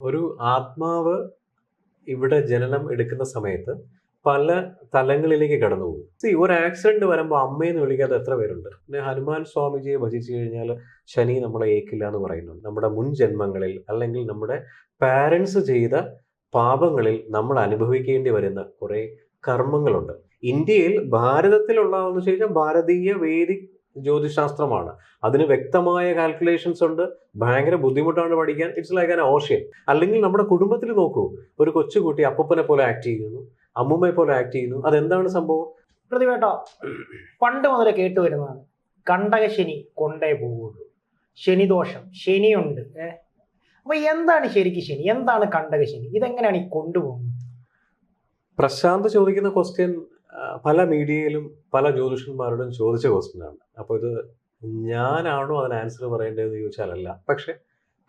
ഒരു ആത്മാവ് ഇവിടെ ജനനം എടുക്കുന്ന സമയത്ത് പല തലങ്ങളിലേക്ക് കടന്നു പോകും. സി ഒരു ആക്സിഡന്റ് വരുമ്പോൾ അമ്മയെന്ന് വിളിക്കാതെ എത്ര പേരുണ്ട്? പിന്നെ ഹനുമാൻ സ്വാമിജിയെ ഭജിച്ചു കഴിഞ്ഞാൽ ശനി നമ്മളെ ഏക്കില്ല എന്ന് പറയുന്നുണ്ട്. നമ്മുടെ മുൻ ജന്മങ്ങളിൽ അല്ലെങ്കിൽ നമ്മുടെ പാരൻസ് ചെയ്ത പാപങ്ങളിൽ നമ്മൾ അനുഭവിക്കേണ്ടി വരുന്ന കുറെ കർമ്മങ്ങളുണ്ട്. ഇന്ത്യയിൽ ഭാരതത്തിലുള്ള കഴിഞ്ഞാൽ ഭാരതീയ വേദിക് ജ്യോതിശാസ്ത്രമാണ്. അതിന് വ്യക്തമായ കാൽക്കുലേഷൻസ് ഉണ്ട്. ഭയങ്കര ബുദ്ധിമുട്ടാണ് പഠിക്കാൻ. ഇറ്റ്സ് ലൈക്ക് ആൻ ഓഷ്യൻ അല്ലെങ്കിൽ നമ്മുടെ കുടുംബത്തിൽ നോക്കൂ. ഒരു കൊച്ചുകുട്ടി അപ്പപ്പനെ പോലെ ആക്ട് ചെയ്യുന്നു. അമ്മൂമ്മയെ പോലെ ആക്ട് ചെയ്യുന്നു. അതെന്താണ് സംഭവം? പ്രതിവേട്ട പണ്ട് മുതലേ കേട്ടു വരുന്നതാണ്. കണ്ടക ശനി കൊണ്ടേ പോവുള്ളൂ ശനിദോഷം ശനിയുണ്ട്. അപ്പൊ എന്താണ് ശരിക്കും ശനി? എന്താണ് കണ്ടക ശനി ഇതെങ്ങനെയാണ് ഈ കൊണ്ടുപോകുന്നത്? പ്രശാന്ത് ചോദിക്കുന്ന ക്വസ്റ്റ്യൻ പല മീഡിയയിലും പല ജ്യോതിഷന്മാരോടും ചോദിച്ച ക്വസ്റ്റ്യനാണ് അപ്പോൾ ഇത് ഞാനാണോ അതിന് ആൻസർ പറയേണ്ടതെന്ന് ചോദിച്ചാലല്ല. പക്ഷെ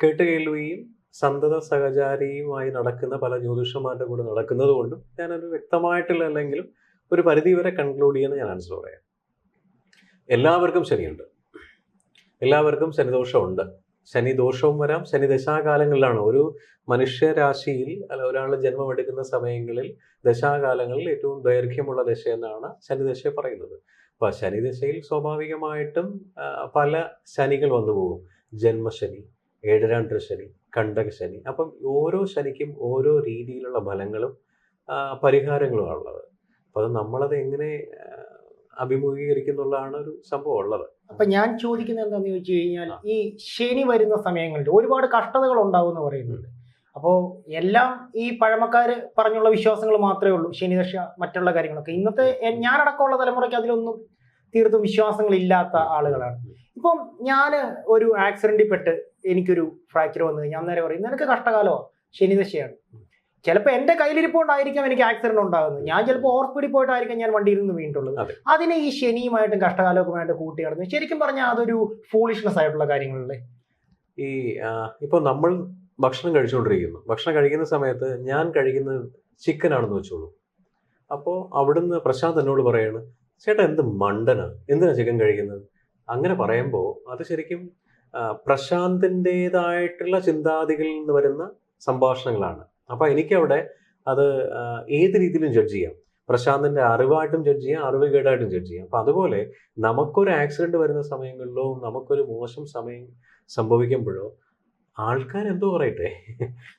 കേട്ട് കേൾവിയും സന്തത സഹചാരിയുമായി നടക്കുന്ന പല ജ്യോതിഷന്മാരുടെ കൂടെ നടക്കുന്നത് കൊണ്ടും ഞാനൊരു വ്യക്തമായിട്ടുള്ള അല്ലെങ്കിലും ഒരു പരിധി വരെ കൺക്ലൂഡ് ചെയ്യുന്ന ഞാൻ ആൻസർ പറയാം. എല്ലാവർക്കും ശനിയുണ്ട്. എല്ലാവർക്കും ശനിദോഷമുണ്ട്. ശനി ദോഷവും വരാം. ശനി ദശാകാലങ്ങളിലാണ്. ഒരു മനുഷ്യരാശിയിൽ അല്ല ഒരാൾ ജന്മമെടുക്കുന്ന സമയങ്ങളിൽ ദശാകാലങ്ങളിൽ ഏറ്റവും ദൈർഘ്യമുള്ള ദശ എന്നാണ് ശനിദശ പറയുന്നത്. അപ്പൊ ശനിദശയിൽ സ്വാഭാവികമായിട്ടും പല ശനികൾ വന്നു പോകും. ജന്മശനി ഏഴരാണ്ട ശനി കണ്ടക ശനി അപ്പം ഓരോ ശനിക്കും ഓരോ രീതിയിലുള്ള ഫലങ്ങളും പരിഹാരങ്ങളും ഉള്ളത് അപ്പൊ അത് നമ്മളത് എങ്ങനെ അഭിമുഖീകരിക്കുന്നുള്ളതാണ് ഒരു സംഭവം ഉള്ളത് അപ്പൊ ഞാൻ ചോദിക്കുന്നത് എന്താണെന്ന് ചോദിച്ചു കഴിഞ്ഞാൽ ഈ ശനി വരുന്ന സമയങ്ങളിൽ ഒരുപാട് കഷ്ടതകൾ ഉണ്ടാവും എന്ന് പറയുന്നുണ്ട്. അപ്പോൾ എല്ലാം ഈ പഴമക്കാര് പറഞ്ഞുള്ള വിശ്വാസങ്ങൾ മാത്രമേ ഉള്ളൂ ശനിദശ മറ്റുള്ള കാര്യങ്ങളൊക്കെ. ഇന്നത്തെ ഞാനടക്കമുള്ള തലമുറയ്ക്ക് അതിലൊന്നും തീർത്തും വിശ്വാസങ്ങളില്ലാത്ത ആളുകളാണ്. ഇപ്പം ഞാൻ ഒരു ആക്സിഡന്റിൽ പെട്ട് എനിക്കൊരു ഫ്രാക്ചർ വന്നു ഞാൻ നേരെ പറയും നിനക്ക് കഷ്ടകാലമോ ശനിദശയാണ് ചിലപ്പോൾ എന്റെ കയ്യിലിരിപ്പോണ്ടായിരിക്കാം എനിക്ക് ആക്സിഡന്റ് ഉണ്ടാകുന്നത്. ഞാൻ ചിലപ്പോൾ ഓർപ്പിടി പോയിട്ടായിരിക്കും ഞാൻ വണ്ടിയിൽ നിന്ന് വീണിട്ടുള്ളത് അതിനെ ഈ ശനിയുമായിട്ടും കഷ്ടകാലവുമായിട്ട് കൂട്ടി നടന്നു ശരിക്കും പറഞ്ഞാൽ അതൊരു ഫൂളിഷ്നെസ് ആയിട്ടുള്ള കാര്യങ്ങളല്ലേ? ഈ ഇപ്പോൾ ഇപ്പൊ നമ്മൾ ഭക്ഷണം കഴിച്ചുകൊണ്ടിരിക്കുന്നു ഭക്ഷണം കഴിക്കുന്ന സമയത്ത് ഞാൻ കഴിക്കുന്നത് ചിക്കൻ ആണെന്ന് വെച്ചോളൂ. അപ്പോൾ അവിടുന്ന് പ്രശാന്ത് എന്നോട് പറയാണ് ചേട്ടാ എന്ത് മണ്ടനാ? എന്തിനാ ചിക്കൻ കഴിക്കുന്നത്? അങ്ങനെ പറയുമ്പോൾ അത് ശരിക്കും പ്രശാന്തിന്റെതായിട്ടുള്ള ചിന്താതികളിൽ നിന്ന് വരുന്ന സംഭാഷണങ്ങളാണ്. അപ്പൊ എനിക്കവിടെ അത് ഏത് രീതിയിലും ജഡ്ജ് ചെയ്യാം. പ്രശാന്തിന്റെ അറിവായിട്ടും ജഡ്ജ് ചെയ്യാം അറിവ് കേടായിട്ടും ജഡ്ജ് ചെയ്യാം. അപ്പൊ അതുപോലെ നമുക്കൊരു ആക്സിഡന്റ് വരുന്ന സമയങ്ങളിലോ നമുക്കൊരു മോശം സമയം സംഭവിക്കുമ്പോഴോ ആൾക്കാർ എന്തോ പറയട്ടെ?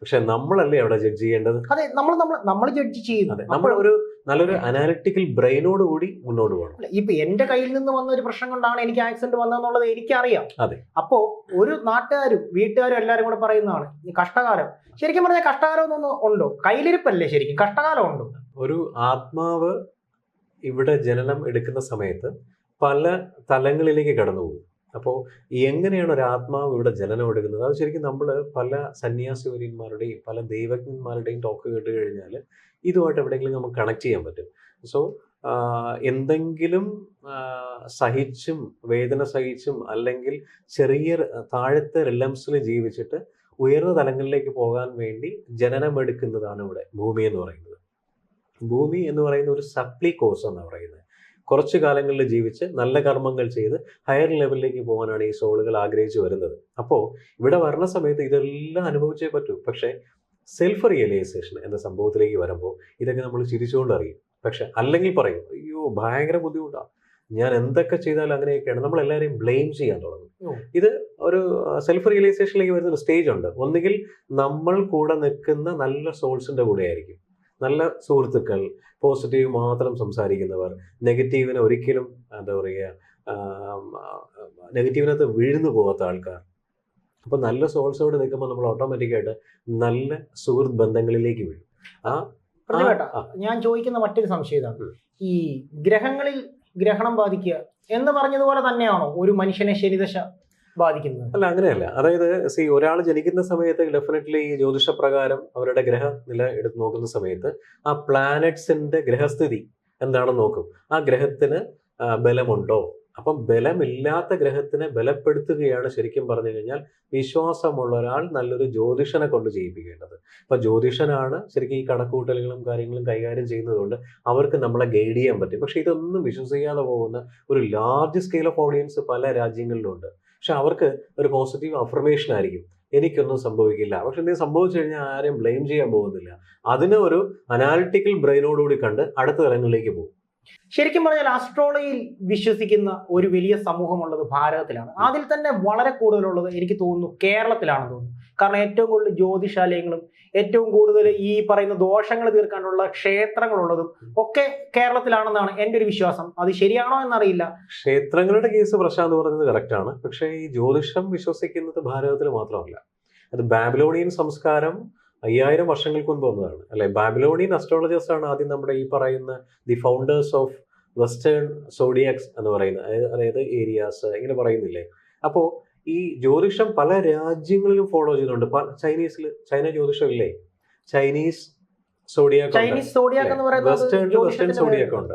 പക്ഷെ നമ്മളല്ലേ അവിടെ ജഡ്ജ് ചെയ്യേണ്ടത്? അതെ നമ്മൾ നമ്മൾ നമ്മൾ ജഡ്ജ് ചെയ്യുന്നത് നമ്മൾ ഒരു നല്ലൊരു അനാലിറ്റിക്കൽ ബ്രെയിനോട് കൂടി മുന്നോട്ട് പോകണം. ഇപ്പൊ എന്റെ കയ്യിൽ നിന്ന് വന്ന ഒരു പ്രശ്നം കൊണ്ടാണ് എനിക്ക് ആക്സിഡന്റ് വന്നതെന്നുള്ളത് എനിക്കറിയാം. അതെ. അപ്പോ ഒരു നാട്ടുകാരും വീട്ടുകാരും എല്ലാരും കൂടെ പറയുന്നതാണ് ഈ കഷ്ടകാലം. ശരിക്കും പറഞ്ഞാൽ കഷ്ടകാലം എന്നൊന്നും ഉണ്ടോ? കയ്യിലിരിപ്പല്ലേ ശരിക്കും? കഷ്ടകാലം ഉണ്ടോ? ഒരു ആത്മാവ് ഇവിടെ ജനനം എടുക്കുന്ന സമയത്ത് പല തലങ്ങളിലേക്ക് കടന്നു പോകും അപ്പോൾ എങ്ങനെയാണ് ഒരു ആത്മാവ് ഇവിടെ ജനനം എടുക്കുന്നത്? അത് ശരിക്കും നമ്മൾ പല സന്യാസിവര്യന്മാരുടെയും പല ദൈവജ്ഞന്മാരുടെയും ടോക്ക് കേട്ട് കഴിഞ്ഞാൽ ഇതുമായിട്ട് എവിടെയെങ്കിലും നമുക്ക് കണക്ട് ചെയ്യാൻ പറ്റും. സോ എന്തെങ്കിലും സഹിച്ചും വേദന സഹിച്ചും അല്ലെങ്കിൽ ചെറിയ താഴത്തെ റിലംസിൽ ജീവിച്ചിട്ട് ഉയർന്ന തലങ്ങളിലേക്ക് പോകാൻ വേണ്ടി ജനനമെടുക്കുന്നതാണ് ഇവിടെ ഭൂമി എന്ന് പറയുന്നത്. ഭൂമി എന്ന് പറയുന്ന ഒരു സപ്ലി കോഴ്സ് എന്നാണ് പറയുന്നത്. കുറച്ചു കാലങ്ങളിൽ ജീവിച്ച് നല്ല കർമ്മങ്ങൾ ചെയ്ത് ഹയർ ലെവലിലേക്ക് പോകാനാണ് ഈ സോളുകൾ ആഗ്രഹിച്ചു വരുന്നത്. അപ്പോൾ ഇവിടെ വരണ സമയത്ത് ഇതെല്ലാം അനുഭവിച്ചേ പറ്റൂ. പക്ഷേ സെൽഫ് റിയലൈസേഷൻ എന്ന സംഭവത്തിലേക്ക് വരുമ്പോൾ ഇതൊക്കെ നമ്മൾ ചിരിച്ചുകൊണ്ട് അറിയും പക്ഷെ അല്ലെങ്കിൽ പറയും അയ്യോ ഭയങ്കര ബുദ്ധിമുട്ടാണ് ഞാൻ എന്തൊക്കെ ചെയ്താലും അങ്ങനെയൊക്കെയാണ്. നമ്മൾ എല്ലാവരെയും ബ്ലെയിം ചെയ്യാൻ തുടങ്ങും. ഇത് ഒരു സെൽഫ് റിയലൈസേഷനിലേക്ക് വരുന്ന ഒരു സ്റ്റേജ് ഉണ്ട്. ഒന്നുകിൽ നമ്മൾ കൂടെ നിൽക്കുന്ന നല്ല സോൾസിന്റെ കൂടെ ആയിരിക്കും നല്ല സുഹൃത്തുക്കൾ പോസിറ്റീവ് മാത്രം സംസാരിക്കുന്നവർ നെഗറ്റീവിനെ ഒരിക്കലും എന്താ പറയുക നെഗറ്റീവിനകത്ത് വീഴ്ന്നു പോകാത്ത ആൾക്കാർ. അപ്പൊ നല്ല സോൾസോട് നിൽക്കുമ്പോൾ നമ്മൾ ഓട്ടോമാറ്റിക്കായിട്ട് നല്ല സുഹൃത്ത് ബന്ധങ്ങളിലേക്ക് വീഴും. ആ ഞാൻ ചോദിക്കുന്ന മറ്റൊരു സംശയം ഇതാണ്. ഈ ഗ്രഹങ്ങളിൽ ഗ്രഹണം ബാധിക്കുക എന്ന് പറഞ്ഞതുപോലെ തന്നെയാണോ ഒരു മനുഷ്യനെ ശനിദശ ബാധിക്കുന്നത്. അല്ല അങ്ങനെയല്ല. അതായത് സി ഒരാൾ ജനിക്കുന്ന സമയത്ത് ഡെഫിനറ്റ്ലി ഈ ജ്യോതിഷപ്രകാരം അവരുടെ ഗ്രഹ നില എടുത്ത് നോക്കുന്ന സമയത്ത് ആ പ്ലാനറ്റ്സിന്റെ ഗ്രഹസ്ഥിതി എന്താണെന്ന് നോക്കും. ആ ഗ്രഹത്തിന് ബലമുണ്ടോ? അപ്പം ബലമില്ലാത്ത ഗ്രഹത്തിനെ ബലപ്പെടുത്തുകയാണ് ശരിക്കും പറഞ്ഞു കഴിഞ്ഞാൽ വിശ്വാസമുള്ള ഒരാൾ നല്ലൊരു ജ്യോതിഷനെ കൊണ്ട് ചെയ്യിപ്പിക്കേണ്ടത്. അപ്പൊ ജ്യോതിഷനാണ് ശരിക്കും ഈ കണക്കുകൂട്ടലുകളും കാര്യങ്ങളും കൈകാര്യം ചെയ്യുന്നതുകൊണ്ട് അവർക്ക് നമ്മളെ ഗൈഡ് ചെയ്യാൻ പറ്റും. പക്ഷെ ഇതൊന്നും വിശ്വസിക്കാതെ പോകുന്ന ഒരു ലാർജ് സ്കെയിൽ ഓഫ് ഓഡിയൻസ് പല രാജ്യങ്ങളിലുണ്ട്. പക്ഷെ അവർക്ക് ഒരു പോസിറ്റീവ് അഫർമേഷൻ ആയിരിക്കും. എനിക്കൊന്നും സംഭവിക്കില്ല. പക്ഷെ എന്തെങ്കിലും സംഭവിച്ചു കഴിഞ്ഞാൽ ആരെയും ബ്ലെയിം ചെയ്യാൻ പോകുന്നില്ല. അതിനെ ഒരു അനാലിറ്റിക്കൽ ബ്രെയിനോടുകൂടി കണ്ട് അടുത്ത തലങ്ങളിലേക്ക് പോകും. ശരിക്കും പറഞ്ഞാൽ ആസ്ട്രോളജിയിൽ വിശ്വസിക്കുന്ന ഒരു വലിയ സമൂഹമുള്ളത് ഭാരതത്തിലാണ്. അതിൽ തന്നെ വളരെ കൂടുതലുള്ളത് എനിക്ക് തോന്നുന്നു കേരളത്തിലാണെന്ന് തോന്നുന്നു. കാരണം ഏറ്റവും കൂടുതൽ ജ്യോതിശാലയങ്ങളും ഏറ്റവും കൂടുതൽ ഈ പറയുന്ന ദോഷങ്ങൾ തീർക്കാനുള്ള ക്ഷേത്രങ്ങളുള്ളതും ഒക്കെ കേരളത്തിലാണെന്നാണ് എന്റെ ഒരു വിശ്വാസം. അത് ശരിയാണോ എന്നറിയില്ല. ക്ഷേത്രങ്ങളുടെ കേസ് പ്രശാന്ത് പറഞ്ഞത് കറക്റ്റാണ് പക്ഷേ ഈ ജ്യോതിഷം വിശ്വസിക്കുന്നത് ഭാരതത്തിൽ മാത്രമല്ല. അത് ബാബിലോണിയൻ സംസ്കാരം അയ്യായിരം വർഷങ്ങൾക്ക് മുൻപ് വന്നതാണ്. അല്ലെ? ബാബിലോണിയൻ അസ്ട്രോളജേഴ്സ് ആണ് ആദ്യം നമ്മുടെ ഈ പറയുന്ന the founders of western zodiacs എന്ന് പറയുന്ന അതായത് ഏരിയാസ് ഇങ്ങനെ പറയുന്നില്ലേ? അപ്പോൾ ഈ ജ്യോതിഷം പല രാജ്യങ്ങളിലും ഫോളോ ചെയ്യുന്നുണ്ട്. ചൈനീസിൽ ചൈന ജ്യോതിഷം ഇല്ലേ Chinese zodiac Chinese zodiac western western ഉണ്ട്?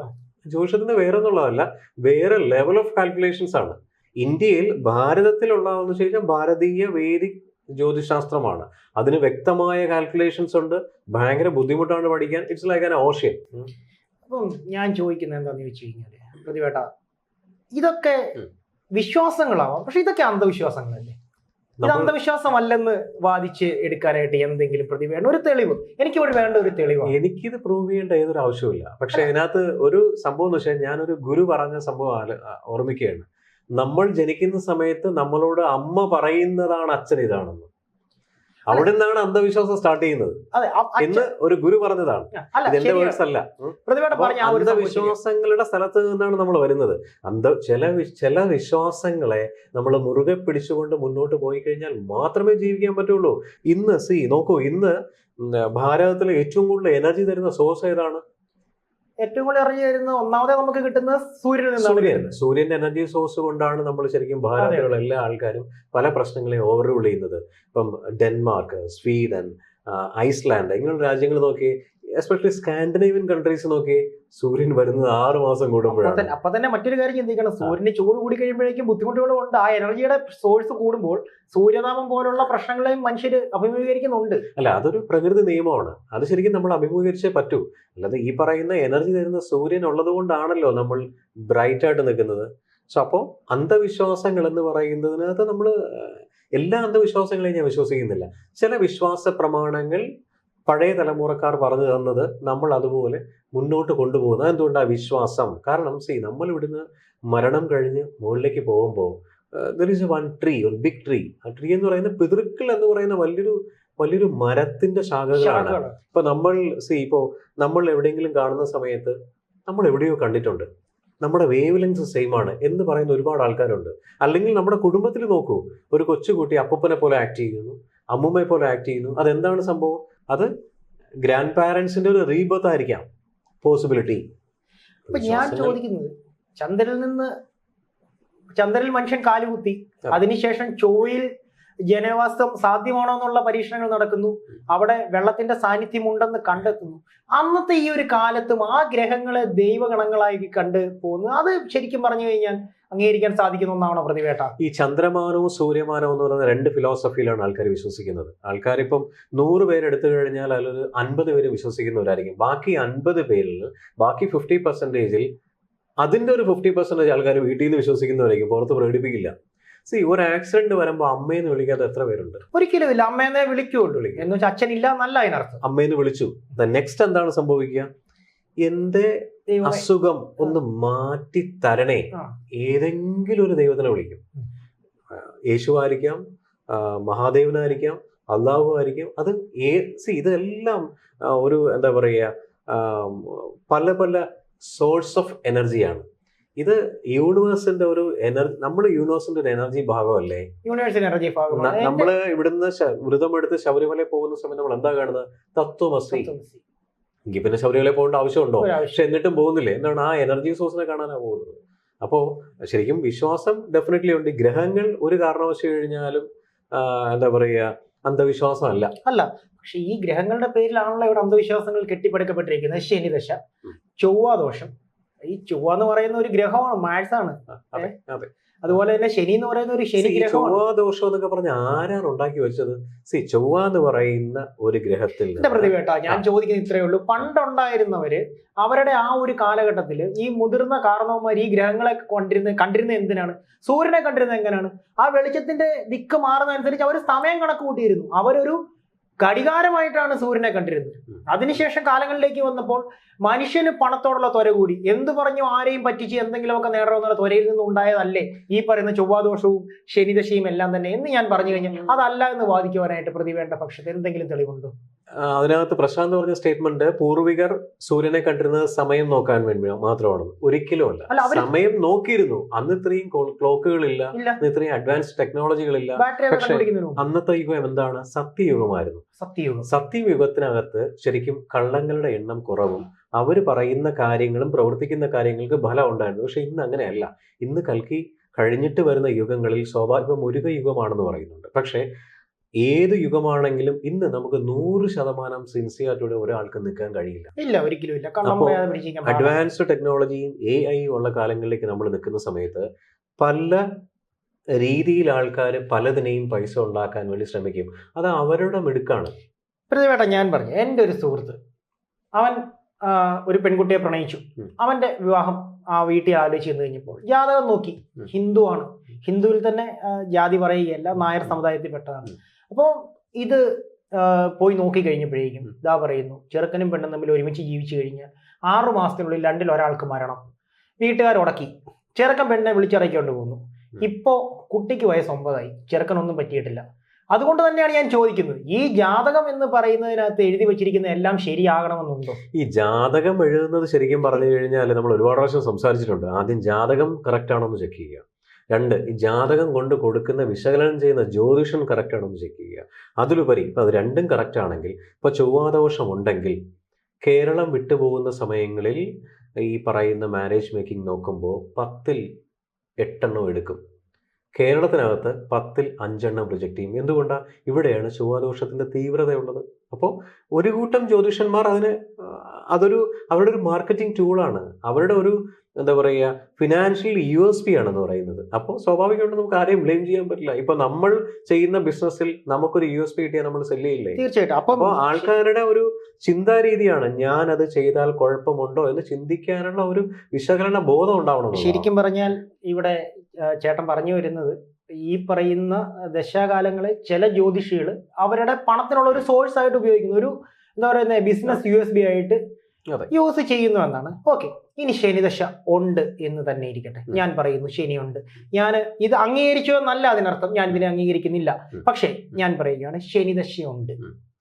ജ്യോതിഷത്തിന് വേറെ എന്നുള്ളതല്ല വേറെ ലെവൽ ഓഫ് കാൽക്കുലേഷൻസ് ആണ്. ഇന്ത്യയിൽ ഭാരതത്തിലുള്ളതെന്ന് വെച്ച് കഴിഞ്ഞാൽ ഭാരതീയ വേദിക് ജ്യോതിശാസ്ത്രമാണ്. അതിന് വ്യക്തമായ കാൽക്കുലേഷൻസ് ഉണ്ട്. ഭയങ്കര ബുദ്ധിമുട്ടാണ് പഠിക്കാൻ. ഇറ്റ്സ് ലൈക്ക് ആൻ ഓഷ്യൻ അപ്പം ഞാൻ ചോദിക്കുന്നത് എന്താണെന്ന് വെച്ച് കഴിഞ്ഞാൽ പ്രതിവേട്ട ഇതൊക്കെ. വിശ്വാസങ്ങളാവാം. പക്ഷെ ഇതൊക്കെ അന്ധവിശ്വാസങ്ങളല്ലേ? ഇത് അന്ധവിശ്വാസമല്ലെന്ന് വാദിച്ച് എടുക്കാനായിട്ട് എന്തെങ്കിലും പ്രതിവേണ്ട ഒരു തെളിവ്. എനിക്ക് ഇവിടെ വേണ്ട ഒരു തെളിവ് എനിക്കിത് പ്രൂവ് ചെയ്യേണ്ട ഏതൊരു ആവശ്യമില്ല പക്ഷെ അതിനകത്ത് ഒരു സംഭവം എന്ന് വെച്ചാൽ ഞാനൊരു ഗുരു പറഞ്ഞ സംഭവം ഓർമ്മിക്കുകയാണ്. നമ്മൾ ജനിക്കുന്ന സമയത്ത് നമ്മളോട് അമ്മ പറയുന്നതാണ് അച്ഛൻ ഇതാണെന്ന്. അവിടെ നിന്നാണ് അന്ധവിശ്വാസം സ്റ്റാർട്ട് ചെയ്യുന്നത്. എന്ന് ഒരു ഗുരു പറഞ്ഞതാണ്. അല്ല. വേഴ്സ്. അന്ധവിശ്വാസങ്ങളുടെ സ്ഥലത്ത് നിന്നാണ് നമ്മൾ വരുന്നത്. അന്ധ ചില ചില വിശ്വാസങ്ങളെ നമ്മൾ മുറുകെ പിടിച്ചുകൊണ്ട് മുന്നോട്ട് പോയി കഴിഞ്ഞാൽ മാത്രമേ ജീവിക്കാൻ പറ്റുള്ളൂ. ഇന്ന് സി നോക്കൂ ഇന്ന് ഭാരതത്തിലെ ഏറ്റവും കൂടുതൽ എനർജി തരുന്ന സോഴ്സ് ഏതാണ്? ഏറ്റവും കൂടുതൽ എനർജി വരുന്നത് ഒന്നാമതേ നമുക്ക് കിട്ടുന്ന സൂര്യനിൽ നിന്നാണ് സൂര്യൻ. സൂര്യന്റെ എനർജി സോഴ്സ് കൊണ്ടാണ് നമ്മൾ ശരിക്കും ഭാരതത്തിലുള്ള എല്ലാ ആൾക്കാരും പല പ്രശ്നങ്ങളെയും ഓവർ റൂൾ ചെയ്യുന്നത്. ഇപ്പം ഡെൻമാർക്ക് സ്വീഡൻ ഐസ്ലാൻഡ് ഇങ്ങനെയുള്ള രാജ്യങ്ങൾ നോക്കി എസ്പെഷ്യലി സ്കാൻഡിനേവിയൻ കൺട്രീസ് നോക്കി സൂര്യൻ വരുന്നത് ആറ് മാസം കൂടുമ്പോഴാണ്. അപ്പൊ തന്നെ മറ്റൊരു കാര്യം ചിന്തിക്കണം. സൂര്യന് ചൂട് കൂടി കഴിയുമ്പോഴേക്കും ബുദ്ധിമുട്ടുകളും ഉണ്ട്. ആ എനർജിയുടെ സോഴ്സ് കൂടുമ്പോൾ സൂര്യതാപം പോലുള്ള പ്രശ്നങ്ങളെയും മനുഷ്യർ അഭിമുഖീകരിക്കുന്നുണ്ട്. അല്ല അതൊരു പ്രകൃതി നിയമമാണ്. അത് ശരിക്കും നമ്മൾ അഭിമുഖീകരിച്ചേ പറ്റൂ. അല്ലാതെ ഈ പറയുന്ന എനർജി തരുന്ന സൂര്യൻ ഉള്ളത് കൊണ്ടാണല്ലോ നമ്മൾ ബ്രൈറ്റ് ആയിട്ട് നിൽക്കുന്നത്. സോ അപ്പോ അന്ധവിശ്വാസങ്ങൾ എന്ന് പറയുന്നതിനകത്ത് നമ്മൾ എല്ലാ അന്ധവിശ്വാസങ്ങളെയും ഞാൻ വിശ്വസിക്കുന്നില്ല. ചില വിശ്വാസ പ്രമാണങ്ങൾ പഴയ തലമുറക്കാർ പറഞ്ഞു തന്നത് നമ്മൾ അതുപോലെ മുന്നോട്ട് കൊണ്ടുപോകുന്നത് എന്തുകൊണ്ടാണ് വിശ്വാസം? കാരണം സി നമ്മൾ ഇവിടുന്ന് മരണം കഴിഞ്ഞ് മുകളിലേക്ക് പോകുമ്പോൾ ദർ ഇസ് വൺ ട്രീ ഒരു ബിഗ് ട്രീ ആ ട്രീ എന്ന് പറയുന്ന പിതൃക്കൾ എന്ന് പറയുന്ന വലിയൊരു വലിയൊരു മരത്തിന്റെ ശാഖകളാണ്. ശാഖകൾ. ഇപ്പൊ നമ്മൾ സി ഇപ്പോ നമ്മൾ എവിടെയെങ്കിലും കാണുന്ന സമയത്ത് നമ്മൾ എവിടെയോ കണ്ടിട്ടുണ്ട്. നമ്മുടെ വേവ് ലെങ്സ് സെയിം ആണ് എന്ന് പറയുന്ന ഒരുപാട് ആൾക്കാരുണ്ട്. അല്ലെങ്കിൽ നമ്മുടെ കുടുംബത്തിൽ നോക്കൂ ഒരു കൊച്ചുകുട്ടി അപ്പൂപ്പനെ പോലെ ആക്ട് ചെയ്യുന്നു അമ്മുമ്മയെ പോലെ ആക്ട് ചെയ്യുന്നു. അതെന്താണ് സംഭവം? അത് ഗ്രാൻഡ് പാരൻസിന്റെ ഒരു റീബർത്ത് ആയിരിക്കാം പോസിബിലിറ്റി അപ്പൊ ഞാൻ ചോദിക്കുന്നത് ചന്ദ്രനിൽ നിന്ന് ചന്ദ്രനിൽ മനുഷ്യൻ കാലുകുത്തി അതെ. അതിനുശേഷം ചോയിൽ ജനവാസം സാധ്യമാണോ എന്നുള്ള പരീക്ഷണങ്ങൾ നടക്കുന്നു അവിടെ വെള്ളത്തിന്റെ സാന്നിധ്യം ഉണ്ടെന്ന് കണ്ടെത്തുന്നു. അന്നത്തെ ഈ ഒരു കാലത്തും ആ ഗ്രഹങ്ങളെ ദൈവഗണങ്ങളായി കണ്ട് പോകുന്നു അത് ശരിക്കും പറഞ്ഞു കഴിഞ്ഞാൽ അംഗീകരിക്കാൻ സാധിക്കുന്ന ഒന്നാണോ പ്രതിവേട്ട? ഈ ചന്ദ്രമാനവും സൂര്യമാനവും എന്ന് പറയുന്ന രണ്ട് ഫിലോസഫിയിലാണ് ആൾക്കാർ വിശ്വസിക്കുന്നത്. ആൾക്കാർ ഇപ്പം നൂറ് പേര് എടുത്തു കഴിഞ്ഞാൽ അതിലൊരു അൻപത് പേര് വിശ്വസിക്കുന്നവരായിരിക്കും. ബാക്കി അൻപത് പേരിൽ ബാക്കി ഫിഫ്റ്റി പെർസെന്റേജിൽ അതിന്റെ ഒരു ഫിഫ്റ്റി പെർസെന്റേജ് ആൾക്കാർ വീട്ടിൽ നിന്ന് വിശ്വസിക്കുന്നവരായിരിക്കും. പുറത്ത് പ്രകടിപ്പിക്കില്ല. സി ഒരു ആക്സിഡന്റ് വരുമ്പോൾ അമ്മയെന്ന് വിളിക്കാത്ത എത്ര പേരുണ്ട്? ഒരിക്കലും ഇല്ല. അമ്മേനെ വിളിക്കുകൊണ്ട് വിളിക്കും. എന്ന് വെച്ചാൽ അച്ഛനില്ല എന്നല്ല അതിനർത്ഥം. അമ്മയെന്ന് വിളിച്ചു. നെക്സ്റ്റ് എന്താണ് സംഭവിക്കുക? എന്റെ അസുഖം ഒന്ന് മാറ്റി തരണേ. ഏതെങ്കിലും ഒരു ദൈവത്തിനെ വിളിക്കും. യേശുവായിരിക്കാം മഹാദേവനായിരിക്കാം അള്ളാഹു ആയിരിക്കും അത് ഏ സി ഇതെല്ലാം ഒരു എന്താ പറയുക പല പല സോഴ്സ് ഓഫ് എനർജിയാണ് ഇത് യൂണിവേഴ്സിന്റെ ഒരു എനർജി നമ്മൾ യൂണിവേഴ്സിന്റെ ഒരു എനർജി ഭാഗമല്ലേ? യൂണിവേഴ്സിന്റെ എനർജി ഭാഗം നമ്മൾ നമ്മൾ ഇവിടുന്ന് വ്രതമെടുത്ത് ശബരിമല പോകുന്ന സമയത്ത് നമ്മൾ എന്താ കാണുന്നത് തത്വമസി. എങ്കിൽ പിന്നെ ശബരിമല പോകേണ്ട ആവശ്യമുണ്ടോ? പക്ഷെ എന്നിട്ടും പോകുന്നില്ലേ? എന്താണ് ആ എനർജി സോഴ്സിനെ കാണാനാണ് പോകുന്നത്? അപ്പോൾ ശരിക്കും വിശ്വാസം ഡെഫിനറ്റ്ലി ഉണ്ട്. ഗ്രഹങ്ങൾ ഒരു കാരണവശം കഴിഞ്ഞാലും എന്താ പറയുക അന്ധവിശ്വാസമല്ല. അല്ല പക്ഷെ ഈ ഗ്രഹങ്ങളുടെ പേരിലാണല്ലോ ഇവിടെ അന്ധവിശ്വാസങ്ങൾ കെട്ടിപ്പടുക്കപ്പെട്ടിരിക്കുന്നത്. ശനിദശ ചൊവ്വാദോഷം. ഈ ചൊവ്വ എന്ന് പറയുന്ന ഒരു ഗ്രഹമാണ് മാത്സാണ് ആണ്. അതെ അതെ. അതുപോലെ തന്നെ ശനി എന്ന് പറയുന്ന ഒരു ശനി ചൊവ്വാ ദോഷം എന്നൊക്കെ പറഞ്ഞ ആരാണ് ഉണ്ടാക്കി വെച്ചത്? സി ചൊവ്വ എന്ന് പറയുന്ന ഒരു ഗ്രഹത്തിൽ എന്റെ പ്രതിവേട്ട ഞാൻ. ചോദിക്കുന്ന ഇത്രയേ ഉള്ളൂ. പണ്ടുണ്ടായിരുന്നവര് അവരുടെ ആ ഒരു കാലഘട്ടത്തിൽ ഈ മുതിർന്ന കാരണവന്മാർ ഈ ഗ്രഹങ്ങളെ കണ്ടിരുന്ന കണ്ടിരുന്ന എന്തിനാണ്? സൂര്യനെ കണ്ടിരുന്നത് എങ്ങനെയാണ് ആ വെളിച്ചത്തിന്റെ ദിക്ക് മാറുന്നതനുസരിച്ച് അവർ സമയം കണക്ക് കൂട്ടിയിരുന്നു അവരൊരു ഘടികാരമായിട്ടാണ് സൂര്യനെ കണ്ടിരുന്നത്. അതിനുശേഷം കാലങ്ങളിലേക്ക് വന്നപ്പോൾ മനുഷ്യന് പണത്തോടുള്ള ത്വര കൂടി. എന്ത് പറഞ്ഞു ആരെയും പറ്റിച്ച് എന്തെങ്കിലുമൊക്കെ നേടണമെന്നുള്ള ത്വരയിൽ നിന്ന് ഉണ്ടായതല്ലേ ഈ പറയുന്ന ചൊവ്വാദോഷവും ശനിദശയും എല്ലാം തന്നെ എന്ന് ഞാൻ പറഞ്ഞു കഴിഞ്ഞാൽ അതല്ല എന്ന് വാദിക്കുവാനായിട്ട് പ്രതിവേണ്ട പക്ഷത്ത് എന്തെങ്കിലും തെളിവുണ്ടോ? അതിനകത്ത് പ്രശാന്ത് പറഞ്ഞ സ്റ്റേറ്റ്മെന്റ് പൂർവികർ സൂര്യനെ കണ്ടിരുന്നത് സമയം നോക്കാൻ വേണ്ടി മാത്രമാണ് ഒരിക്കലും അല്ല, സമയം നോക്കിയിരുന്നു. അന്ന് ഇത്രയും ക്ലോക്കുകളില്ല ഇല്ല. അന്ന് ഇത്രയും അഡ്വാൻസ് ടെക്നോളജികളില്ല പക്ഷേ- അന്നത്തെ യുഗം എന്താണ്? സത്യയുഗമായിരുന്നു. സത്യയുഗം. സത്യയുഗത്തിനകത്ത് ശരിക്കും കള്ളങ്ങളുടെ എണ്ണം കുറവും അവർ പറയുന്ന കാര്യങ്ങളും പ്രവർത്തിക്കുന്ന കാര്യങ്ങൾക്ക് ഫലം ഉണ്ടായിരുന്നു. പക്ഷെ ഇന്ന് അങ്ങനെയല്ല. ഇന്ന് കൽക്കി കഴിഞ്ഞിട്ട് വരുന്ന യുഗങ്ങളിൽ സ്വാഭാവികം മുരുക യുഗമാണെന്ന് പറയുന്നുണ്ട്. പക്ഷേ ഏത് യുഗമാണെങ്കിലും ഇന്ന് നമുക്ക് നൂറ് ശതമാനം സിൻസിയറിറ്റിയുടെ ഒരാൾക്ക് നിൽക്കാൻ കഴിയില്ല. ഇല്ല ഒരിക്കലും ഇല്ല. അഡ്വാൻസ്ഡ് ടെക്നോളജിയും എ ഐയും ഉള്ള കാലങ്ങളിലേക്ക് നമ്മൾ നിൽക്കുന്ന സമയത്ത് പല രീതിയിൽ ആൾക്കാർ പലതിനെയും പൈസ ഉണ്ടാക്കാൻ വേണ്ടി ശ്രമിക്കും. അത് അവരുടെ മിടുക്കാണ്. പ്രതിവേട്ട ഞാൻ പറഞ്ഞു എന്റെ ഒരു സുഹൃത്ത് അവൻ ഒരു പെൺകുട്ടിയെ പ്രണയിച്ചു. അവന്റെ അവന്റെ വിവാഹം ആ വീട്ടിൽ ആലോചിച്ച് ചെന്ന് കഴിഞ്ഞപ്പോൾ ജാതകം നോക്കി. ഹിന്ദു ഹിന്ദുവാണ് ഹിന്ദുവിൽ തന്നെ ജാതി പറയുകയല്ല നായർ സമുദായത്തിൽപ്പെട്ടതാണ്. അപ്പോൾ ഇത് പോയി നോക്കി കഴിഞ്ഞപ്പോഴേക്കും ഇതാ പറയുന്നു ചെറുക്കനും പെണ്ണും തമ്മിൽ ഒരുമിച്ച് ജീവിച്ചു കഴിഞ്ഞാൽ ആറു മാസത്തിനുള്ളിൽ രണ്ടിൽ ഒരാൾക്ക് മരണം. വീട്ടുകാർ ഉടക്കി. ചെറുക്കൻ പെണ്ണെ വിളിച്ചിറക്കിക്കൊണ്ട് പോകുന്നു ഇപ്പോൾ ഇപ്പോ കുട്ടിക്ക് വയസ്സ് ഒമ്പതായി. ചെറുക്കനൊന്നും പറ്റിയിട്ടില്ല. അതുകൊണ്ട് തന്നെയാണ് ഞാൻ ചോദിക്കുന്നത് ഈ ജാതകം എന്ന് പറയുന്നതിനകത്ത് എഴുതി വെച്ചിരിക്കുന്ന എല്ലാം ശരിയാകണമെന്നുണ്ടോ? ഈ ജാതകം എഴുതുന്നത് ശരിക്കും പറഞ്ഞു കഴിഞ്ഞാൽ നമ്മൾ ഒരുപാട് പ്രാവശ്യം സംസാരിച്ചിട്ടുണ്ട്. ആദ്യം ജാതകം കറക്റ്റ് ആണോ എന്ന് ചെക്ക് ചെയ്യുക. രണ്ട് ഈ ജാതകം കൊണ്ട് കൊടുക്കുന്ന വിശകലനം ചെയ്യുന്ന ജ്യോതിഷൻ കറക്റ്റ് ആണോ എന്ന് ചെക്ക് ചെയ്യുക. അതിലുപരി ഇപ്പം അത് രണ്ടും കറക്റ്റ് ആണെങ്കിൽ ഇപ്പോൾ ചൊവ്വാദോഷം ഉണ്ടെങ്കിൽ കേരളം വിട്ടുപോകുന്ന സമയങ്ങളിൽ ഈ പറയുന്ന മാരേജ് മേക്കിംഗ് നോക്കുമ്പോൾ പത്തിൽ എട്ടെണ്ണം എടുക്കും. കേരളത്തിനകത്ത് പത്തിൽ അഞ്ചെണ്ണം പ്രൊജക്റ്റ് ചെയ്യും. എന്തുകൊണ്ടാണ് ഇവിടെയാണ് ചൊവ്വാദോഷത്തിന്റെ തീവ്രതയുള്ളത്. അപ്പോൾ ഒരു കൂട്ടം ജ്യോതിഷന്മാർ അതിന് അതൊരു അവരുടെ ഒരു മാർക്കറ്റിംഗ് ടൂളാണ് അവരുടെ ഒരു എന്താ പറയുക ഫിനാൻഷ്യൽ യു എസ് പി ആണെന്ന് പറയുന്നത്. അപ്പോൾ സ്വാഭാവികമായിട്ടും നമുക്ക് ആരെയും ബ്ലെയിം ചെയ്യാൻ പറ്റില്ല. ഇപ്പൊ നമ്മൾ ചെയ്യുന്ന ബിസിനസ്സിൽ നമുക്കൊരു യു എസ് പി കിട്ടിയാൽ നമ്മൾ സെല്ല് ചെയ്യില്ലേ? തീർച്ചയായിട്ടും. അപ്പം അപ്പോൾ ആൾക്കാരുടെ ഒരു ചിന്താരീതിയാണ് ഞാൻ അത് ചെയ്താൽ കുഴപ്പമുണ്ടോ എന്ന് ചിന്തിക്കാനുള്ള ഒരു വിശകലന ബോധം ഉണ്ടാവണം ശരിക്കും പറഞ്ഞാൽ ഇവിടെ ചേട്ടൻ പറഞ്ഞു വരുന്നത് ഈ പറയുന്ന ദശാകാലങ്ങളിൽ ചില ജ്യോതിഷികൾ അവരുടെ പണത്തിനുള്ള ഒരു സോഴ്സ് ആയിട്ട് ഉപയോഗിക്കുന്നു. ഒരു എന്താ പറയുന്നത് ബിസിനസ് യു എസ് ബി ആയിട്ട്. യൂസ് ചെയ്യുന്നു എന്നാണ് ഓക്കെ. ഇനി ശനിദശ ഉണ്ട് എന്ന് തന്നെ ഇരിക്കട്ടെ. ഞാൻ പറയുന്നു ശനിയുണ്ട് ഞാൻ ഇത് അംഗീകരിച്ചു എന്നല്ല അതിനർത്ഥം. ഞാൻ ഇതിനെ അംഗീകരിക്കുന്നില്ല. പക്ഷേ ഞാൻ പറയുകയാണ് ശനിദശയുണ്ട്.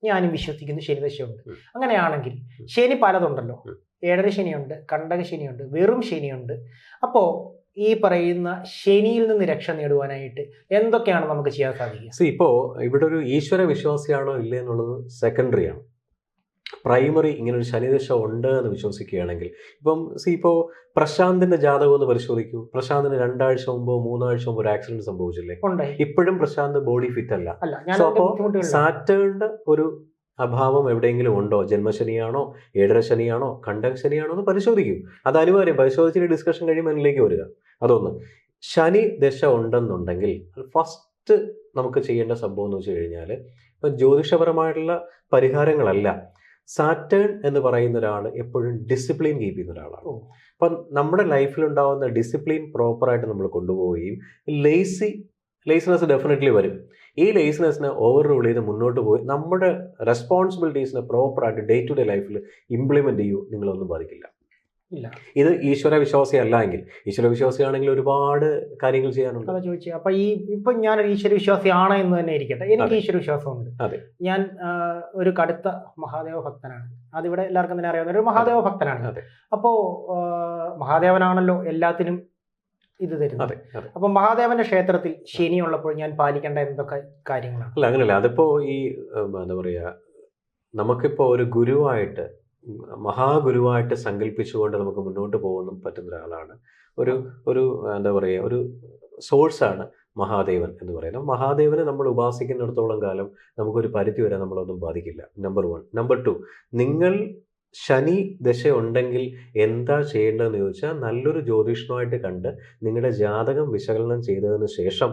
ഞാനും വിശ്വസിക്കുന്നു ശനിദശയുണ്ട്. അങ്ങനെയാണെങ്കിൽ. ശനി പലതുണ്ടല്ലോ. ഏഴര ശനിയുണ്ട് കണ്ടക ശനിയുണ്ട് വെറും ശനിയുണ്ട് അപ്പോ ഈ പറയുന്ന ശനിയിൽ നിന്ന് രക്ഷ നേടുവാനായിട്ട് എന്തൊക്കെയാണ് നമുക്ക് ചെയ്യാൻ സാധിക്കുക? സി ഇപ്പോൾ ഇവിടെ ഒരു ഈശ്വര വിശ്വാസിയാണോ ഇല്ലേ എന്നുള്ളത് സെക്കൻഡറി ആണ്. പ്രൈമറി ഇങ്ങനെ ഒരു ശനിദശ ഉണ്ട് എന്ന് വിശ്വസിക്കുകയാണെങ്കിൽ ഇപ്പം സി ഇപ്പോൾ പ്രശാന്തിന്റെ ജാതകം ഒന്ന് പരിശോധിക്കൂ. പ്രശാന്തിന് രണ്ടാഴ്ച മുമ്പോ മൂന്നാഴ്ച മുമ്പോ ഒരു ആക്സിഡന്റ് സംഭവിച്ചില്ലേ? ഇപ്പോഴും പ്രശാന്ത് ബോഡി ഫിറ്റ് അല്ല. അപ്പോ സാറ്റേണിന്റെ ഒരു അഭാവം എവിടെയെങ്കിലും ഉണ്ടോ? ജന്മശനിയാണോ? ഏഴര ശനിയാണോ? കണ്ടക ശനിയാണോ? എന്ന് പരിശോധിക്കൂ. അത് അനിവാര്യം. പരിശോധിച്ചിട്ട് ഡിസ്കഷൻ കഴിയുമ്പോൾ എന്നിലേക്ക് വരിക. അതൊന്ന്. ശനി ദശ ഉണ്ടെന്നുണ്ടെങ്കിൽ ഫസ്റ്റ് നമുക്ക് ചെയ്യേണ്ട സംഭവം എന്ന് വെച്ച് കഴിഞ്ഞാൽ ഇപ്പം ജ്യോതിഷപരമായിട്ടുള്ള പരിഹാരങ്ങളല്ല. സാറ്റേൺ എന്ന് പറയുന്ന ഒരാൾ എപ്പോഴും ഡിസിപ്ലിൻ കീപ്പ് ചെയ്യുന്ന ഒരാളാണ്. അപ്പം നമ്മുടെ ലൈഫിൽ ഉണ്ടാകുന്ന ഡിസിപ്ലിൻ പ്രോപ്പറായിട്ട് നമ്മൾ കൊണ്ടുപോവുകയും ലേസി ലേസിനെസ് ഡെഫിനറ്റ്ലി വരും. ഈ ലേസിനെസ്സിനെ ഓവർ റൂൾ ചെയ്ത് മുന്നോട്ട് പോയി നമ്മുടെ റെസ്പോൺസിബിലിറ്റീസിനെ പ്രോപ്പറായിട്ട് ഡേ ടു ഡേ ലൈഫിൽ ഇംപ്ലിമെന്റ് ചെയ്യൂ നിങ്ങളൊന്നും ബാധിക്കില്ല. ഇത് ഈശ്വര വിശ്വാസി അല്ല എങ്കിൽ. ഈശ്വര വിശ്വാസിയാണെങ്കിൽ ഒരുപാട് കാര്യങ്ങൾ ചെയ്യാനുണ്ട്. അതാ ചോദിച്ചു. അപ്പൊ ഈ ഇപ്പൊ ഞാൻ ഒരു ഈശ്വര വിശ്വാസിയാണ് എന്ന് തന്നെ ഇരിക്കട്ടെ. എനിക്ക്. ഈശ്വര വിശ്വാസമുണ്ട്. ഞാൻ ഒരു കടുത്ത മഹാദേവ ഭക്തനാണ്. അതിവിടെ എല്ലാവർക്കും തന്നെ അറിയാവുന്ന ഒരു മഹാദേവ ഭക്തനാണ്. അപ്പോ മഹാദേവനാണല്ലോ എല്ലാത്തിനും ഇത് തരുന്നത്. അപ്പൊ മഹാദേവന്റെ ക്ഷേത്രത്തിൽ ശനി ഉള്ളപ്പോൾ ഞാൻ പാലിക്കേണ്ട എന്തൊക്കെ കാര്യങ്ങളാണ്? അല്ല അങ്ങനെയല്ല അതിപ്പോ ഈ എന്താ പറയാ നമുക്കിപ്പോ ഒരു ഗുരുവായിട്ട് മഹാഗുരുവായിട്ട് സങ്കല്പിച്ചുകൊണ്ട് നമുക്ക് മുന്നോട്ട് പോകുന്ന പറ്റുന്ന ഒരാളാണ് ഒരു ഒരു എന്താ പറയുക ഒരു സോഴ്സാണ് മഹാദേവൻ എന്ന് പറയുന്നത്. മഹാദേവനെ നമ്മൾ ഉപാസിക്കുന്നിടത്തോളം കാലം നമുക്കൊരു പരിധി വരെ നമ്മളൊന്നും ബാധിക്കില്ല. നമ്പർ വൺ നമ്പർ ടു നിങ്ങൾ ശനി ദശ ഉണ്ടെങ്കിൽ എന്താ ചെയ്യേണ്ടതെന്ന് ചോദിച്ചാൽ നല്ലൊരു ജ്യോതിഷനുമായിട്ട് കണ്ട് നിങ്ങളുടെ ജാതകം വിശകലനം ചെയ്തതിന് ശേഷം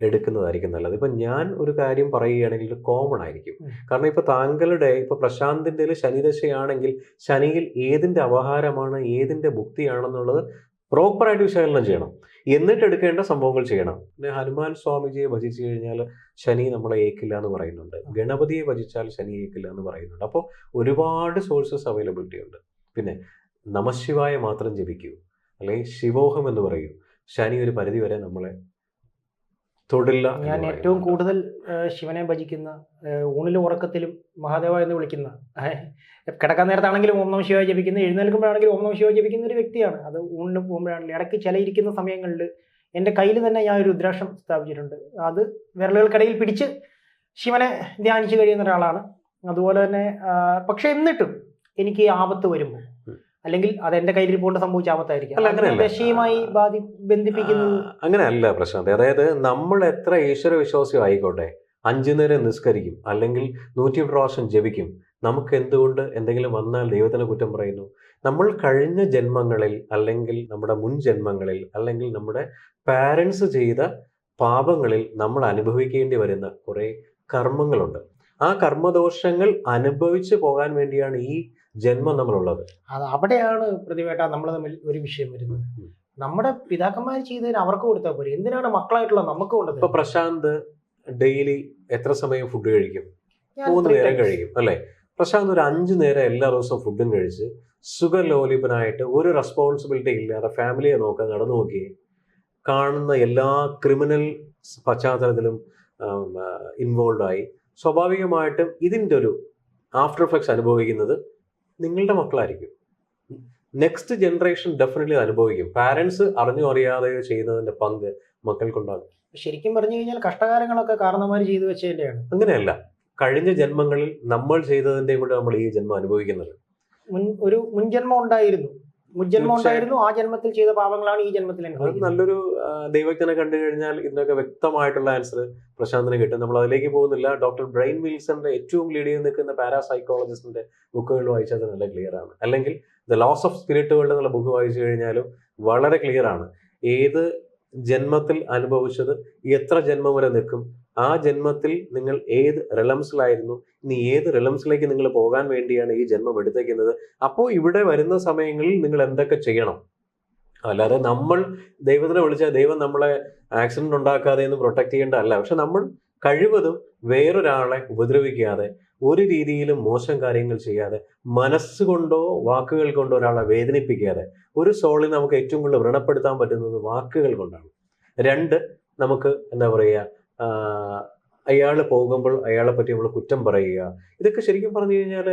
എടുക്കുന്നതായിരിക്കും നല്ലത്. ഇപ്പം ഞാൻ ഒരു കാര്യം പറയുകയാണെങ്കിൽ കോമൺ ആയിരിക്കും. കാരണം ഇപ്പൊ താങ്കളുടെ ഇപ്പൊ പ്രശാന്തിന്റെ ശനിദശയാണെങ്കിൽ ശനിയിൽ ഏതിന്റെ അവഹാരമാണ് ഏതിന്റെ ഭുക്തിയാണെന്നുള്ളത് പ്രോപ്പറായിട്ട് വിശകലനം ചെയ്യണം. എന്നിട്ട് എടുക്കേണ്ട സംഭവങ്ങൾ ചെയ്യണം. പിന്നെ ഹനുമാൻ സ്വാമിജിയെ ഭജിച്ചു കഴിഞ്ഞാൽ ശനി നമ്മളെ ഏക്കില്ല എന്ന് പറയുന്നുണ്ട്. ഗണപതിയെ ഭജിച്ചാൽ ശനി ഏക്കില്ല എന്ന് പറയുന്നുണ്ട്. അപ്പോൾ ഒരുപാട് സോഴ്സസ് അവൈലബിലിറ്റി ഉണ്ട്. പിന്നെ നമശിവായ മാത്രം ജപിക്കൂ. അല്ലെങ്കിൽ ശിവോഹം എന്ന് പറയൂ. ശനി ഒരു പരിധി വരെ നമ്മളെ തൊടില്ല ഞാൻ ഏറ്റവും കൂടുതൽ ശിവനെ ഭജിക്കുന്ന ഊണിലും ഉറക്കത്തിലും മഹാദേവ എന്ന് വിളിക്കുന്ന കിടക്കാൻ നേരത്താണെങ്കിലും ഓം നമ ശിവ ജപിക്കുന്ന എഴുന്നേൽക്കുമ്പോഴാണെങ്കിലും ഓം നമ ശിവ ജപിക്കുന്ന ഒരു വ്യക്തിയാണ്. അത് ഊണിന് പോകുമ്പോഴാണെങ്കിലും ഇടയ്ക്ക് ചിലയിരിക്കുന്ന സമയങ്ങളിൽ എന്റെ കയ്യിൽ തന്നെ ഞാൻ ഒരു രുദ്രാക്ഷം സ്ഥാപിച്ചിട്ടുണ്ട്. അത് വിരലുകൾക്കിടയിൽ പിടിച്ച് ശിവനെ ധ്യാനിച്ചു കഴിയുന്ന ഒരാളാണ്. അതുപോലെ തന്നെ പക്ഷേ എന്നിട്ടും എനിക്ക് ആപത്ത് വരുമ്പോൾ. അല്ലെങ്കിൽ അത് എന്റെ കയ്യിൽ പോകേണ്ട സംഭവിച്ച ആപത്തായിരിക്കും. അങ്ങനെയല്ല. ദശയുമായി ബാധി ബന്ധിപ്പിക്കുന്നത് അങ്ങനെയല്ല പ്രശാന്ത്. അതായത് നമ്മൾ എത്ര ഈശ്വര വിശ്വാസം ആയിക്കോട്ടെ അഞ്ചു നേരം നിസ്കരിക്കും അല്ലെങ്കിൽ നൂറ്റി പ്രാവശ്യം ജപിക്കും. നമുക്ക് എന്തുകൊണ്ട് എന്തെങ്കിലും വന്നാൽ ദൈവത്തിന് കുറ്റം പറയുന്നു? നമ്മൾ കഴിഞ്ഞ ജന്മങ്ങളിൽ അല്ലെങ്കിൽ നമ്മുടെ മുൻ ജന്മങ്ങളിൽ അല്ലെങ്കിൽ നമ്മുടെ പാരൻസ് ചെയ്ത പാപങ്ങളിൽ നമ്മൾ അനുഭവിക്കേണ്ടി വരുന്ന കുറേ കർമ്മങ്ങളുണ്ട്. ആ കർമ്മദോഷങ്ങൾ അനുഭവിച്ചു പോകാൻ വേണ്ടിയാണ് ഈ ജന്മം നമ്മളുള്ളത്. അത് അവിടെയാണ് പ്രതിവേട്ട നമ്മൾ തമ്മിൽ ഒരു വിഷയം വരുന്നത്. നമ്മുടെ പിതാക്കന്മാർ ചെയ്തതിന് അവർക്ക് കൊടുത്താൽ പോരെ. എന്തിനാണ് മക്കളായിട്ടുള്ള നമുക്ക് കൊണ്ടത്? ഇപ്പൊ പ്രശാന്ത് ഡെയിലി എത്ര സമയം ഫുഡ് കഴിക്കും? മൂന്ന് നേരം കഴിക്കും അല്ലെ? പ്രശാന്ത് ഒരു അഞ്ചു നേരം എല്ലാ ദിവസവും ഫുഡും കഴിച്ച് സുഖലോലിപനായിട്ട് ഒരു റെസ്പോൺസിബിലിറ്റി ഇല്ലാതെ ഫാമിലിയെ നോക്കാൻ നടന്നു നോക്കി കാണുന്ന എല്ലാ ക്രിമിനൽ പശ്ചാത്തലത്തിലും ഇൻവോൾവ് ആയി. സ്വാഭാവികമായിട്ടും ഇതിന്റെ ഒരു ആഫ്റ്റർ എഫക്ട്സ് അനുഭവിക്കുന്നത് നിങ്ങളുടെ മക്കളായിരിക്കും. നെക്സ്റ്റ് ജനറേഷൻ ഡെഫിനറ്റ്ലി അനുഭവിക്കും. പാരൻസ് അറിഞ്ഞോ അറിയാതെ ചെയ്യുന്നതിന്റെ പങ്ക് മക്കൾക്കുണ്ടാകും. ശരിക്കും പറഞ്ഞു കഴിഞ്ഞാൽ കഷ്ടകാലങ്ങളൊക്കെ കാരണമാര് ചെയ്തു വെച്ചതിന്റെയാണ്. അങ്ങനെയല്ല. കഴിഞ്ഞ ജന്മങ്ങളിൽ നമ്മൾ ചെയ്തതിന്റെ കൂടെ നമ്മൾ ഈ ജന്മം അനുഭവിക്കുന്നത്. മുൻ ഒരു മുൻജന്മം ഉണ്ടായിരുന്നു. മുൻജന്മം ഉണ്ടായിരുന്നു ആ ജന്മത്തിൽ ചെയ്ത പാപങ്ങളാണ് ഈ ജന്മത്തിൽ നല്ലൊരു ദൈവജ്ഞനെ കണ്ടു കഴിഞ്ഞാൽ ഇതിനൊക്കെ വ്യക്തമായിട്ടുള്ള ആൻസർ പ്രശാന്തിന് കിട്ടും. നമ്മൾ അതിലേക്ക് പോകുന്നില്ല. ഡോക്ടർ ബ്രെയിൻ വിൽസന്റെ ഏറ്റവും ലീഡ് ചെയ്ത് നിൽക്കുന്ന പാരാസൈക്കോളജിസ്റ്റിന്റെ ബുക്കുകൾ വായിച്ചാൽ നല്ല ക്ലിയർ ആണ്. അല്ലെങ്കിൽ the laws of spirit world എന്നുള്ള ബുക്ക് വായിച്ചു കഴിഞ്ഞാലും വളരെ ക്ലിയർ ആണ്. ഏത് ജന്മത്തിൽ അനുഭവിച്ചത് എത്ര ജന്മം വരെ നിൽക്കും ആ ജന്മത്തിൽ നിങ്ങൾ ഏത് റിലംസിലായിരുന്നു ഇനി ഏത് റിലംസിലേക്ക് നിങ്ങൾ പോകാൻ വേണ്ടിയാണ് ഈ ജന്മം എടുത്തേക്കുന്നത്? അപ്പോൾ ഇവിടെ വരുന്ന സമയങ്ങളിൽ നിങ്ങൾ എന്തൊക്കെ ചെയ്യണം? അല്ലാതെ നമ്മൾ ദൈവത്തിനെ വിളിച്ചാൽ ദൈവം നമ്മളെ ആക്സിഡന്റ് ഉണ്ടാക്കാതെ എന്ന് പ്രൊട്ടക്ട് ചെയ്യേണ്ട അല്ല പക്ഷെ നമ്മൾ കഴിവതും വേറൊരാളെ ഉപദ്രവിക്കാതെ ഒരു രീതിയിലും മോശം കാര്യങ്ങൾ ചെയ്യാതെ മനസ്സുകൊണ്ടോ വാക്കുകൾ കൊണ്ടോ ഒരാളെ വേദനിപ്പിക്കാതെ ഒരു സോളിൽ നമുക്ക് ഏറ്റവും കൂടുതൽ വ്രണപ്പെടുത്താൻ പറ്റുന്നത് വാക്കുകൾ കൊണ്ടാണ്. രണ്ട് നമുക്ക് എന്താ പറയുക അയാൾ പോകുമ്പോൾ അയാളെ പറ്റി നമ്മൾ കുറ്റം പറയുക. ഇതൊക്കെ ശരിക്കും പറഞ്ഞു കഴിഞ്ഞാൽ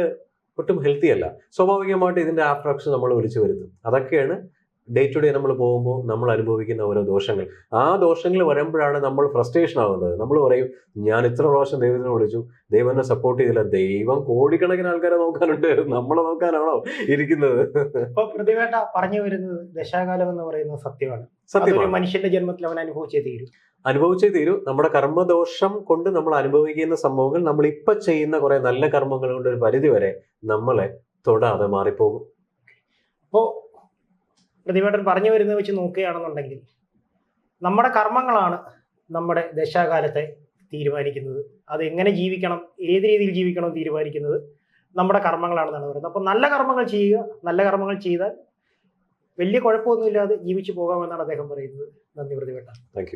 ഒട്ടും ഹെൽത്തി അല്ല. സ്വാഭാവികമായിട്ട് ഇതിന്റെ ആഫ്റ്റർ എഫക്ട്സ് നമ്മൾ വിളിച്ചു വരുത്തും. അതൊക്കെയാണ് ഡേ ടു ഡേ നമ്മൾ പോകുമ്പോൾ നമ്മൾ അനുഭവിക്കുന്ന ഓരോ ദോഷങ്ങൾ. ആ ദോഷങ്ങൾ വരുമ്പോഴാണ് നമ്മൾ ഫ്രസ്ട്രേഷൻ ആകുന്നത് നമ്മൾ പറയും ഞാൻ ഇത്ര പ്രാവശ്യം ദൈവത്തിനെ വിളിച്ചു. ദൈവം എന്നെ സപ്പോർട്ട് ചെയ്തില്ല. ദൈവം കോടിക്കണക്കിന് ആൾക്കാരെ നോക്കാനുണ്ട്. നമ്മളെ നോക്കാനാണോ ഇരിക്കുന്നത്? ഇപ്പൊ പ്രതിവേട്ട പറഞ്ഞു വരുന്നത് ദശാകാലം എന്ന് പറയുന്ന സത്യമാണ്. സത്യം സത്യമാണ് മനുഷ്യന്റെ ജന്മത്തിൽ അവൻ അനുഭവിച്ചേ തീരും. അനുഭവിച്ചേ തീരൂ. നമ്മുടെ കർമ്മദോഷം കൊണ്ട് നമ്മൾ അനുഭവിക്കുന്ന സംഭവങ്ങൾ നമ്മൾ ഇപ്പൊ ചെയ്യുന്ന കുറെ നല്ല കർമ്മങ്ങൾ കൊണ്ട് ഒരു പരിധി വരെ നമ്മളെ തൊടാതെ മാറിപ്പോകും. അപ്പോ പ്രതിവേട്ടൻ പറഞ്ഞു വരുന്നത് വെച്ച് നോക്കുകയാണെന്നുണ്ടെങ്കിൽ നമ്മുടെ കർമ്മങ്ങളാണ് നമ്മുടെ ദശാകാലത്തെ തീരുമാനിക്കുന്നത്. അത് എങ്ങനെ ജീവിക്കണം ഏത് രീതിയിൽ ജീവിക്കണം തീരുമാനിക്കുന്നത് നമ്മുടെ കർമ്മങ്ങളാണെന്നാണ് പറയുന്നത്. അപ്പോൾ നല്ല കർമ്മങ്ങൾ ചെയ്യുക നല്ല കർമ്മങ്ങൾ ചെയ്താൽ വലിയ കുഴപ്പമൊന്നുമില്ലാതെ ജീവിച്ചു പോകാമെന്നാണ് അദ്ദേഹം പറയുന്നത്. നന്ദി പ്രതിവേട്ട താങ്ക്